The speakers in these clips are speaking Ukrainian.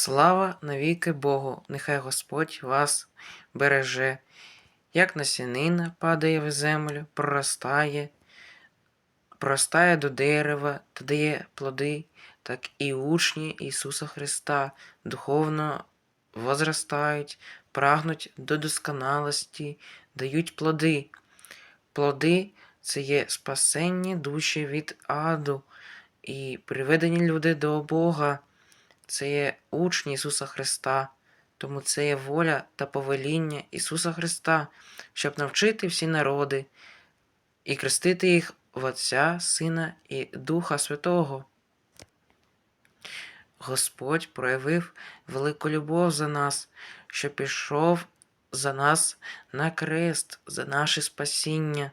Слава навіки Богу, нехай Господь вас береже, як насінина падає в землю, проростає, проростає до дерева та дає плоди, так і учні Ісуса Христа духовно возростають, прагнуть до досконалості, дають плоди. Плоди це є спасенні душі від аду і приведені люди до Бога. Це є учні Ісуса Христа, тому це є воля та повеління Ісуса Христа, щоб навчити всі народи і крестити їх в Отця, Сина і Духа Святого. Господь проявив велику любов за нас, що пішов за нас на крест, за наше спасіння.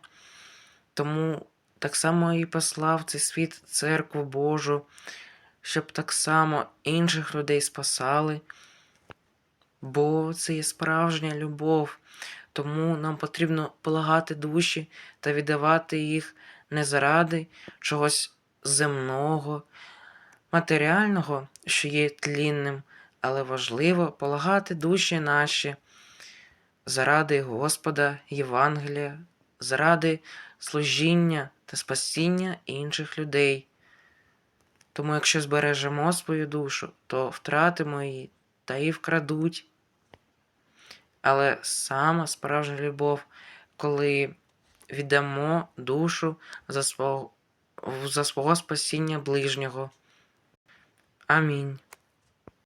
Тому так само і послав цей світ церкву Божу, щоб так само інших людей спасали. Бо це є справжня любов, тому нам потрібно полагати душі та віддавати їх не заради чогось земного, матеріального, що є тлінним, але важливо полагати душі наші заради Господа Євангелія, заради служіння та спасіння інших людей. Тому, якщо збережемо свою душу, то втратимо її та її вкрадуть. Але сама справжня любов, коли віддамо душу за свого, за свого спасіння ближнього. Амінь.